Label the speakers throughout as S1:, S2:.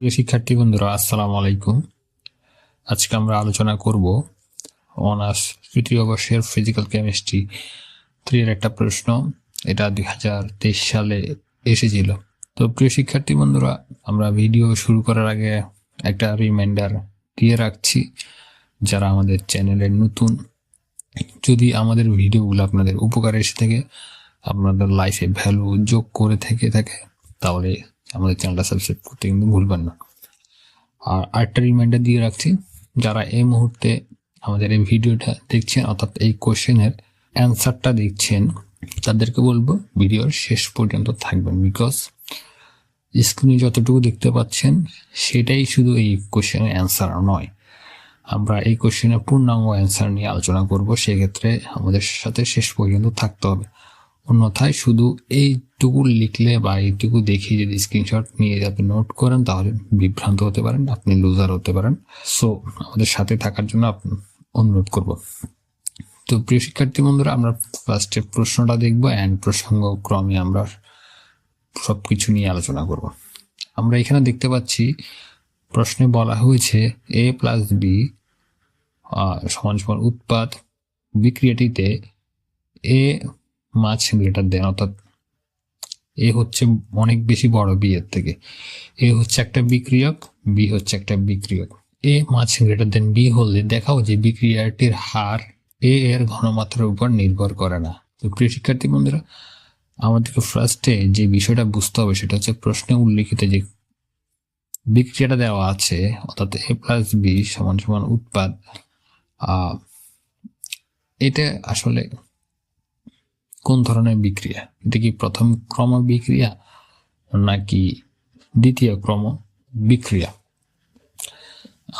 S1: প্রিয় শিক্ষার্থী বন্ধুরা, আসসালামু আলাইকুম। আজকে আমরা আলোচনা করব অনার্স তৃতীয় বর্ষের ফিজিক্যাল কেমিস্ট্রি এর একটা প্রশ্ন। এটা দুই হাজার তেইশ সালে এসেছিল। তো প্রিয় শিক্ষার্থী বন্ধুরা, আমরা ভিডিও শুরু করার আগে একটা রিমাইন্ডার দিয়ে রাখছি, যারা আমাদের চ্যানেলের নতুন। যদি আমাদের ভিডিওগুলো আপনাদের উপকারে এসে থাকে, আপনাদের লাইফে ভ্যালু যোগ করে থেকে থাকে, তাহলে আমাদের চ্যানেলটা সাবস্ক্রাইব করতে কিন্তু ভুলবেন না। আর আরেকটা রিমাইন্ডার দিয়ে রাখছি, যারা এই মুহূর্তে আমাদের এই ভিডিওটা দেখছেন, অর্থাৎ এই কোশ্চেনের অ্যান্সারটা দেখছেন, তাদেরকে বলব ভিডিওর শেষ পর্যন্ত থাকবেন বিকজ স্ক্রিনে যতটুকু দেখতে পাচ্ছেন, সেটাই শুধু এই কোশ্চেনের অ্যান্সার নয়। আমরা এই কোশ্চেনের পূর্ণাঙ্গ অ্যান্সার নিয়ে আলোচনা করব, সেক্ষেত্রে আমাদের সাথে শেষ পর্যন্ত থাকতে হবে। অন্যথায় শুধু এইটুকু লিখলে বা এইটুকু দেখে যদি স্ক্রিনশট নিয়ে আপনি নোট করেন, তাহলে বিভ্রান্ত হতে পারেন, আপনি লুজার হতে পারেন। সো আমাদের সাথে থাকার জন্য অনুরোধ করব। তো প্রিয় শিক্ষার্থী বন্ধুরা, আমরা ফার্স্টে প্রশ্নটা দেখব অ্যান্ড প্রসঙ্গ ক্রমে আমরা সব কিছু নিয়ে আলোচনা করব। আমরা এখানে দেখতে পাচ্ছি, প্রশ্নে বলা হয়েছে এ প্লাস বি সমান সমান উৎপাদ বিক্রিয়াটিতে এ মাছ গ্রেটার দেন অর্থাৎ এ হচ্ছে অনেক বেশি বড় বি এর থেকে। এ হচ্ছে একটা বিক্রিয়ক, বি হচ্ছে একটা বিক্রিয়ক। এ মাছ গ্রেটার দেন, বি হলে দেখাও যে বিক্রিয়াটির হার এ এর ঘনমাত্রার উপর নির্ভর করে না। তো প্রিয় শিক্ষার্থী বন্ধুরা, আমাদেরকে ফার্স্টে যে বিষয়টা বুঝতে হবে সেটা হচ্ছে প্রশ্নে উল্লেখিত যে বিক্রিয়াটা দেওয়া আছে, অর্থাৎ এ প্লাস বি সমান সমান উৎপাদ এটা আসলে কোন ধরনের বিক্রিয়া? এটা কি প্রথম ক্রম বিক্রিয়া নাকি দ্বিতীয় ক্রম বিক্রিয়া?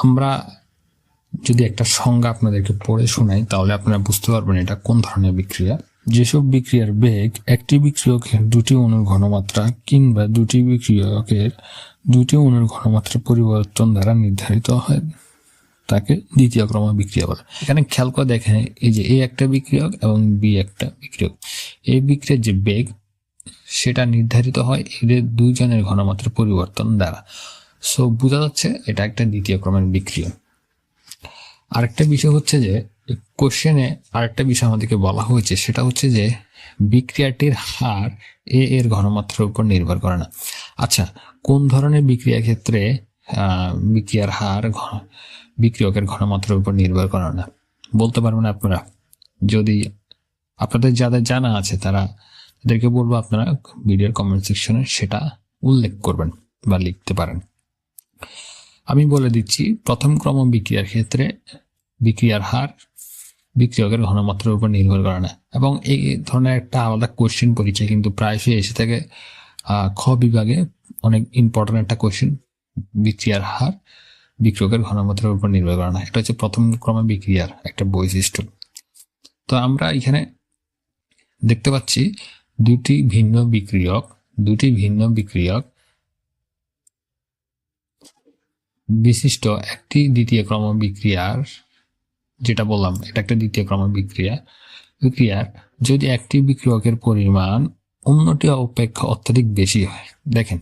S1: আমরা যদি একটা সংজ্ঞা আপনাদেরকে পড়ে শোনাই, তাহলে আপনারা বুঝতে পারবেন এটা কোন ধরনের বিক্রিয়া। যেসব বিক্রিয়ার বেগ, একটি বিক্রিয়কের দুটি অণুর ঘনমাত্রা কিংবা দুটি বিক্রিয়কের দুটি অণুর ঘনমাত্রা পরিবর্তন দ্বারা নির্ধারিত হয়। তাকে দ্বিতীয় ক্রম বিক্রিয়া বলে এখানে খেয়াল করে দেখেন, এই যে এ একটা বিক্রিয়ক এবং বি একটা বিক্রিয়ক। এই বিক্রিয়ার যে বেগ, সেটা নির্ধারিত হয় এদের দুইজনের ঘনমাত্রা পরিবর্তন দ্বারা। সো বোঝা যাচ্ছে এটা একটা দ্বিতীয় ক্রমের বিক্রিয়া আরেকটা বিষয় হচ্ছে যে কোশ্চেনে আরেকটা বিষয় আমাদেরকে বলা হয়েছে, সেটা হচ্ছে যে, বিক্রিয়াটির হার এ এর ঘনমাত্রার উপর নির্ভর করে না। আচ্ছা কোন ধরনের বিক্রিয়া ক্ষেত্রে বিক্রিয়ার হার বিক্রিয়কের ঘনমাত্রার উপর নির্ভর করে না। বলতে পারবেন আপনারা। যদি আপনাদের যাদের জানা আছে, তারা তাদেরকে বলব আপনারা ভিডিওর কমেন্ট সেকশনে সেটা উল্লেখ করবেন বা লিখতে পারেন। আমি বলে দিচ্ছি, প্রথম ক্রম বিক্রিয়ার ক্ষেত্রে বিক্রিয়ার হার বিক্রিয়কের ঘনমাত্রার উপর নির্ভর করে না। এবং এই ধরনের একটা আলাদা কোশ্চেন পরিচয় কিন্তু প্রায়শই এসে থাকে খ বিভাগে অনেক ইম্পর্টেন্ট একটা কোশ্চেন বিক্রিয়ার হার বিক্রিয়কের ঘনমাত্রার উপর নির্ভর করে না। এটা হচ্ছে প্রথম ক্রমে বিক্রিয়ার একটা বৈশিষ্ট্য। তো আমরা এখানে দেখতে পাচ্ছি দুটি ভিন্ন বিক্রিয়ক, দুটি ভিন্ন বিক্রিয়ক বিশিষ্ট একটি দ্বিতীয় ক্রম বিক্রিয়ার, যেটা বললাম, এটা একটা দ্বিতীয় ক্রম বিক্রিয়া, বিক্রিয়ার। যদি একটি বিক্রিয়কের পরিমাণ অন্যটি অপেক্ষা অত্যাধিক বেশি হয়, দেখেন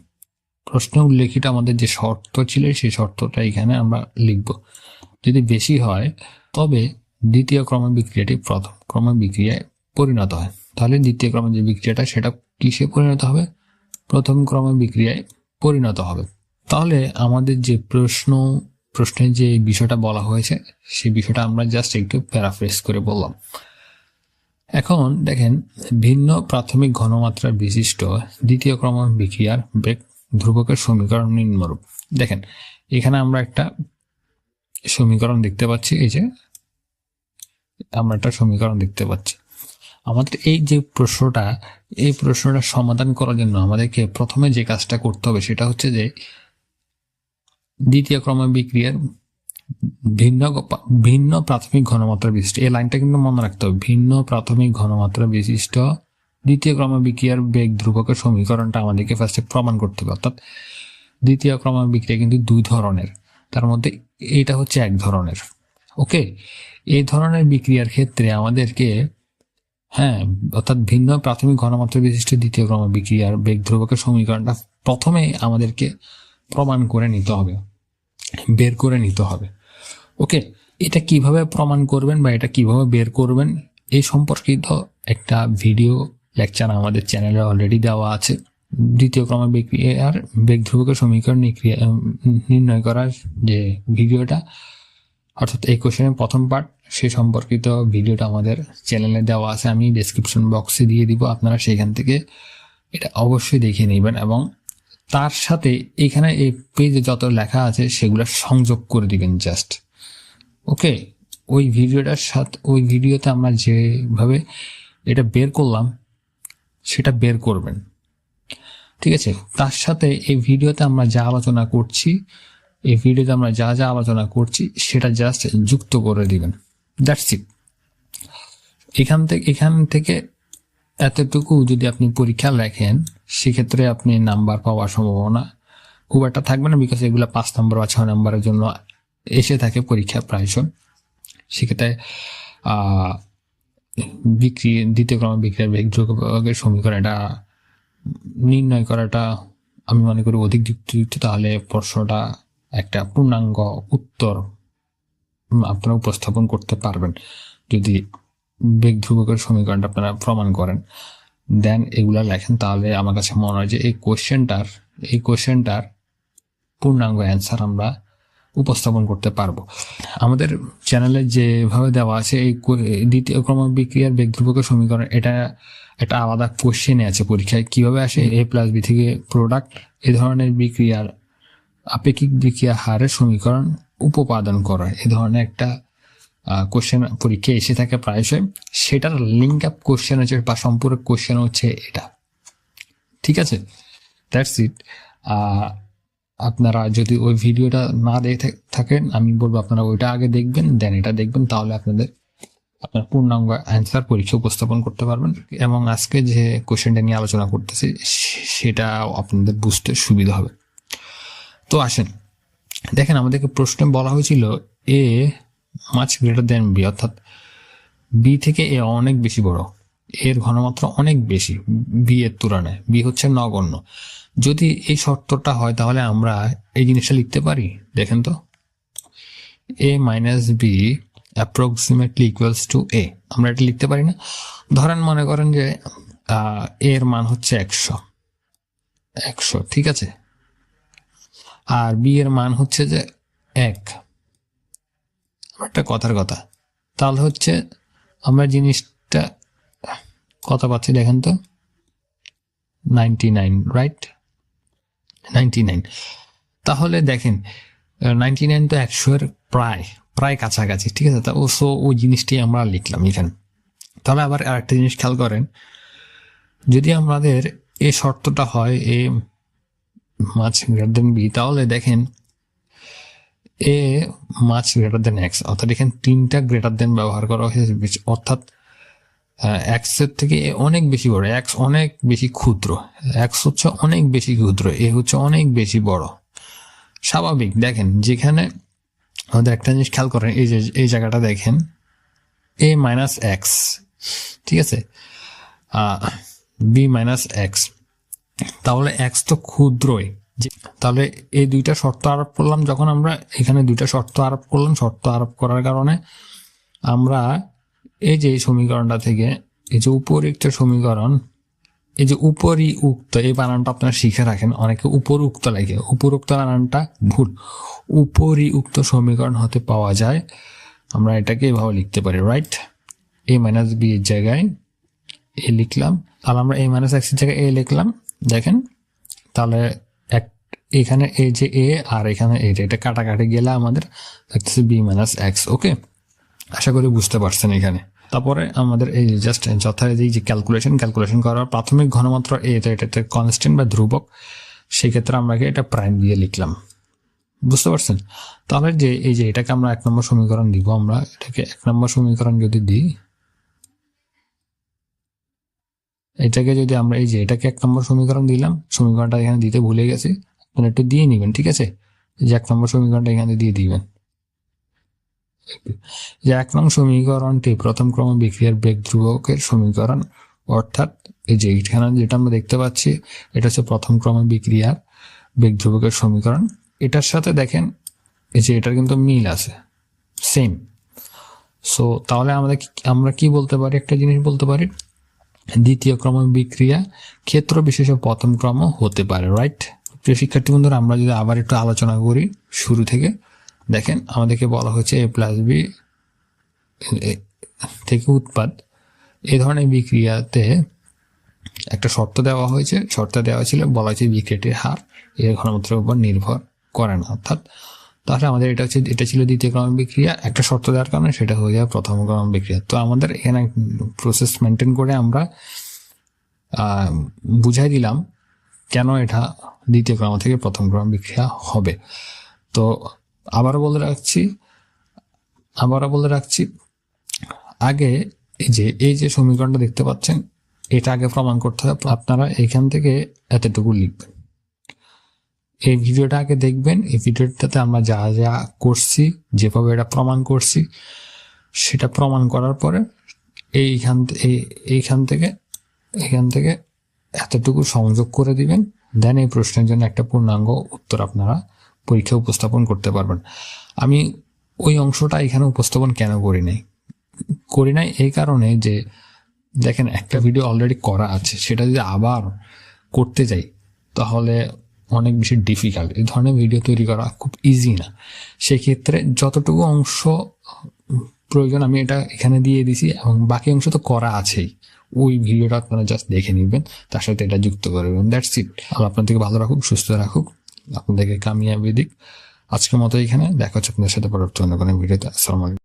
S1: প্রশ্ন উল্লেখিত আমাদের যে শর্ত ছিল, সেই শর্তটা এখানে আমরা লিখব। যদি বেশি হয়, তবে দ্বিতীয় ক্রম বিক্রিয়াটি প্রথম ক্রম বিক্রিয়ায় পরিণত হয়। তাহলে দ্বিতীয় ক্রমের যে বিক্রিয়াটা, সেটা কিসে পরিণত হবে? প্রথম ক্রম বিক্রিয়ায় পরিণত হবে। তাহলে আমাদের যে প্রশ্ন, প্রশ্নের যে বিষয়টা বলা হয়েছে, সেই বিষয়টা আমরা জাস্ট একটু প্যারাফ্রেস করে বললাম। এখন দেখেন, ভিন্ন প্রাথমিক ঘনমাত্রা বিশিষ্ট দ্বিতীয় ক্রম বিক্রিয়ার বেগ ধ্রুবকের সমীকরণ নিম্নরূপ। দেখেন, এখানে আমরা একটা সমীকরণ দেখতে পাচ্ছি, এই যে আমরা একটা সমীকরণ দেখতে পাচ্ছি। আমাদের এই যে প্রশ্নটা, এই প্রশ্নটা সমাধান করার জন্য আমাদেরকে প্রথমে যে কাজটা করতে হবে সেটা হচ্ছে যে দ্বিতীয় ক্রম বিক্রিয়ার ভিন্ন ভিন্ন প্রাথমিক ঘনমাত্রা বিশিষ্ট, এই লাইনটা কিন্তু মনে রাখতে হবে, ভিন্ন প্রাথমিক ঘনমাত্রা বিশিষ্ট দ্বিতীয় ক্রম বিক্রিয়ার বেগ ধ্রুবকের সমীকরণটা আমাদেরকে ফার্স্টে প্রমাণ করতে হবে। অর্থাৎ দ্বিতীয় ক্রম বিক্রিয়া কিন্তু দুই ধরনের। তার মধ্যে এটা হচ্ছে এক ধরনের। ওকে? এই ধরনের বিক্রিয়ার ক্ষেত্রে আমাদেরকে হ্যাঁ অর্থাৎ ভিন্ন প্রাথমিক ঘনমাত্রা বিশিষ্ট দ্বিতীয় ক্রম বিক্রিয়ার বেগ ধ্রুবকের সমীকরণটা প্রথমে আমাদেরকে প্রমাণ করে নিতে হবে। বের করে নিতে হবে। ওকে? এটা কীভাবে প্রমাণ করবেন বা এটা কীভাবে বের করবেন এই সম্পর্কিত একটা ভিডিও লেকচার আমাদের চ্যানেলে অলরেডি দেওয়া আছে। দ্বিতীয় ক্রম বিক্রিয়ার বেগ ধ্রুবকের সমীকরণ নির্ণয় করার যে ভিডিওটা, অর্থাৎ এই কোশ্চেনের প্রথম পার্ট সে সম্পর্কিত ভিডিওটা আমাদের চ্যানেলে দেওয়া আছে। আমি ডেসক্রিপশন বক্সে দিয়ে দিব, আপনারা সেখান থেকে এটা অবশ্যই দেখে নেবেন এবং তার সাথে এখানে এই পেজে যত লেখা আছে, সেগুলো সংযোগ করে দিবেন জাস্ট ওকে? ওই ভিডিওটার সাথে, ওই ভিডিওতে আমরা যেভাবে এটা বের করলাম সেটা বের করবেন। ঠিক আছে? তার সাথে এই ভিডিওতে আমরা যা আলোচনা করছি, এই ভিডিওতে আমরা যা যা আলোচনা করছি, সেটা জাস্ট যুক্ত করে দিবেন। দ্যাটস ইট এখান থেকে এখান থেকে এতটুকু যদি আপনি পরীক্ষা লেখেন, সেক্ষেত্রে আপনি নাম্বার পাওয়ার সম্ভাবনা খুব একটা থাকবে না বিকজ এগুলো পাঁচ নম্বর বা ছয় নম্বরের জন্য এসে থাকে পরীক্ষা প্রায়শন সেক্ষেত্রে বিক্রি, দ্বিতীয় ক্রমে বিক্রিয়ার বেগ যোগের সমীকরণ, এটা নির্ণয় করাটা আমি মনে করি অধিক যুক্তিযুক্ত। তাহলে প্রশ্নটা একটা পূর্ণাঙ্গ উত্তর আপনারা উপস্থাপন করতে পারবেন যদি বেগ ধ্রুবকের সমীকরণটা আপনারা প্রমাণ করেন। দেন এগুলা লেখেন, তাহলে আমার কাছে মনে হয় যে এই কোশ্চেনটার এই কোশ্চেনটার পূর্ণাঙ্গ অ্যান্সার আমরা উপস্থাপন করতে পারব। আমাদের চ্যানেলে যেভাবে দেওয়া আছে, এই দ্বিতীয় ক্রম বিক্রিয়ার বেগ ধ্রুবকের সমীকরণ, এটা একটা আলাদা কোশ্চেনে আছে পরীক্ষায়, কীভাবে আসে এ প্লাস বি থেকে প্রোডাক্ট এ ধরনের বিক্রিয়ার আপেক্ষিক বিক্রিয়া হারের সমীকরণ উপপাদন করা। এ ধরনের একটা কোশ্চেন পরীক্ষায় এসে থাকে প্রায়শই। সেটার লিঙ্ক আপ কোশ্চেন হচ্ছে, বা সম্পূরক কোশ্চেন হচ্ছে এটা। ঠিক আছে? দ্যাটস ইট আপনারা যদি ওই ভিডিওটা না দেখে থাকেন, আমি বলব আপনারা ওইটা আগে দেখবেন, দেন এটা দেখবেন, তাহলে আপনাদের, আপনার পূর্ণাঙ্গ অ্যান্সার পরীক্ষা উপস্থাপন করতে পারবেন। এবং আজকে যে কোশ্চেনটা নিয়ে আলোচনা করতেছি সেটা আপনাদের বুঝতে সুবিধা হবে। তো আসেন, দেখেন আমাদেরকে প্রশ্নে বলা হয়েছিল A much greater than B অর্থাৎ বি থেকে এ অনেক বেশি বড়। এর ঘনমাত্রা অনেক বেশি, বি এর তুলনায়। বি হচ্ছে নগণ্য। যদি এই শর্তটা হয়, তাহলে আমরা এই জিনিসটা লিখতে পারি? দেখেন তো। A minus B approximately equals to A. আমরা এটা লিখতে পারি না। ধরেন মনে করেন যে এর মান হচ্ছে একশো। একশো, ঠিক আছে? আর বি এর মান হচ্ছে যে এক। একটা কথার কথা। তাহলে হচ্ছে আমরা জিনিসটা কথা পাচ্ছি, দেখেন তো। Ninety nine right ninety nine তাহলে দেখেন নাইনটি নাইন তো একশো এর প্রায় প্রায় কাছাকাছি, ঠিক আছে? তা ও সো ওই জিনিসটি আমরা লিখলাম এখানে। তাহলে আবার আরেকটা জিনিস খেয়াল করেন, যদি আমাদের এই শর্তটা হয়, এ মাছ গ্রেটার দেন বি তাহলে দেখেন, এ মাছ গ্রেটার দেন এক্স অর্থাৎ এখানে তিনটা গ্রেটার দেন ব্যবহার করা হয়েছে অর্থাৎ এক্সের থেকে অনেক বেশি বড় এক্স অনেক বেশি ক্ষুদ্র এক্স হচ্ছে অনেক বেশি ক্ষুদ্র এ হচ্ছে অনেক বেশি বড়। স্বাভাবিক, দেখেন, যেখানে আমাদের একটা জিনিস খেয়াল করেন, এই যে, এই জায়গাটা দেখেন এ মাইনাস এক্স ঠিক আছে? বি মাইনাস এক্স তাহলে এক্স তো ক্ষুদ্রই তাহলে এই দুইটা শর্ত আরোপ করলাম, যখন আমরা এখানে দুইটা শর্ত আরোপ করলাম, শর্ত আরোপ করার কারণে আমরা এই যে সমীকরণটা থেকে, এই যে উপরিক্ত সমীকরণ, এই যে উপরি উক্ত, এই বানানটা আপনারা শিখে রাখেন, অনেকে উপর উক্ত লাগে উপরোক্ত বানানটা ভুল। উপরি উক্ত সমীকরণ হতে পাওয়া যায়, আমরা এটাকে এভাবে লিখতে পারি রাইট এ মাইনাস বি এর জায়গায় এ লিখলাম। তাহলে আমরা এ মাইনাস এক্সের জায়গায় এ লিখলাম। দেখেন, তাহলে এক, এখানে এই যে এ আর এখানে এটা এটা কাটাকাটি গেলে আমাদের বি মাইনাস এক্স ওকে আশা করি বুঝতে পারছেন এখানে। তারপরে আমাদের এই জাস্ট যথারীতি যে ক্যালকুলেশন ক্যালকুলেশন করার প্রাথমিক ঘনমাত্রা এটা কনস্ট্যান্ট বা ধ্রুবক, সেক্ষেত্রে আমরা এটা প্রাইম দিয়ে লিখলাম। বুঝতে পারছেন? তাহলে যে এই যে এটাকে আমরা এক নম্বর সমীকরণ দিব, আমরা এটাকে এক নম্বর সমীকরণ যদি দিই, এটাকে যদি আমরা এই যে এটাকে এক নম্বর সমীকরণ দিলাম, সমীকরণটা এখানে দিতে ভুলে গেছি একটু দিয়ে নেবেন, ঠিক আছে? যে এক নম্বর সমীকরণটা এখানে দিয়ে দিবেন। যে এক নং সমীকরণটি প্রথম ক্রম বিক্রিয়ার বেগ ধ্রুবকের সমীকরণ, অর্থাৎ এই যে এখানে যেটা আমরা দেখতে পাচ্ছি, এটা হচ্ছে প্রথম ক্রম বিক্রিয়ার বেগ ধ্রুবকের সমীকরণ। এটার সাথে দেখেন, এই যে এটার কিন্তু মিল আছে সেম সো তাহলে আমাদের আমরা কি বলতে পারি? একটা জিনিস বলতে পারি, দ্বিতীয় ক্রম বিক্রিয়া ক্ষেত্র বিশেষে প্রথম ক্রম হতে পারে রাইট প্রিয় শিক্ষার্থী বন্ধুরা, আমরা যদি আবার একটু আলোচনা করি শুরু থেকে দেখেন, আমাদেরকে বলা হয়েছে এ প্লাস বি থেকে উৎপাদ। এ ধরনের বিক্রিয়াতে একটা শর্ত দেওয়া হয়েছে। শর্ত দেওয়া ছিল, বলা হয়েছে বিক্রিয়াটির হার, এর ঘনমাত্রার উপর নির্ভর করে না, অর্থাৎ তাহলে আমাদের এটা হচ্ছে, এটা ছিল দ্বিতীয় ক্রম বিক্রিয়া। একটা শর্ত দেওয়ার কারণে সেটা হয়ে যায় প্রথম ক্রম বিক্রিয়া। তো আমাদের এখানে প্রসেস মেনটেন করে আমরা বুঝাই দিলাম কেন এটা দ্বিতীয় ক্রম থেকে প্রথম ক্রম বিক্রিয়া হবে। তো আবারও বলে রাখছি, আবারও বলে রাখছি, আগে এই যে এই যে সমীকরণটা দেখতে পাচ্ছেন, এটা আগে প্রমাণ করতে হবে। আপনারা এখান থেকে এতটুকু লিখবেন। এই ভিডিওটা আগে দেখবেন, এই ভিডিওটাতে আমরা যা যা করছি, যেভাবে এটা প্রমাণ করছি, সেটা প্রমাণ করার পরে এইখান এই- এইখান থেকে, এখান থেকে এতটুকু সংযোগ করে দিবেন। দেন এই প্রশ্নের জন্য একটা পূর্ণাঙ্গ উত্তর আপনারা পরীক্ষা উপস্থাপন করতে পারবেন। আমি ওই অংশটা এখানে উপস্থাপন কেন করি নাই? করি নাই এই কারণে যে, দেখেন, একটা ভিডিও অলরেডি করা আছে, সেটা যদি আবার করতে যাই, তাহলে অনেক বেশি ডিফিকাল্ট এই ধরনের ভিডিও তৈরি করা খুব ইজি না। সেক্ষেত্রে যতটুকু অংশ, প্রয়োজন, আমি এটা এখানে দিয়ে দিছি, এবং বাকি অংশ তো করা আছেই। ওই ভিডিওটা আপনারা জাস্ট দেখে নেবেন, তার সাথে এটা যুক্ত করবেন দ্যাটস ইট আল্লাহ আপনাদেরকে ভালো রাখুক, সুস্থ রাখুক। আপনাদেরকে কামিয়াবি দিক। আজকের মতো এখানে দেখা হচ্ছে আপনাদের সাথে পরবর্তী অন্য কোনো ভিডিওতে। আসসালামু আলাইকুম।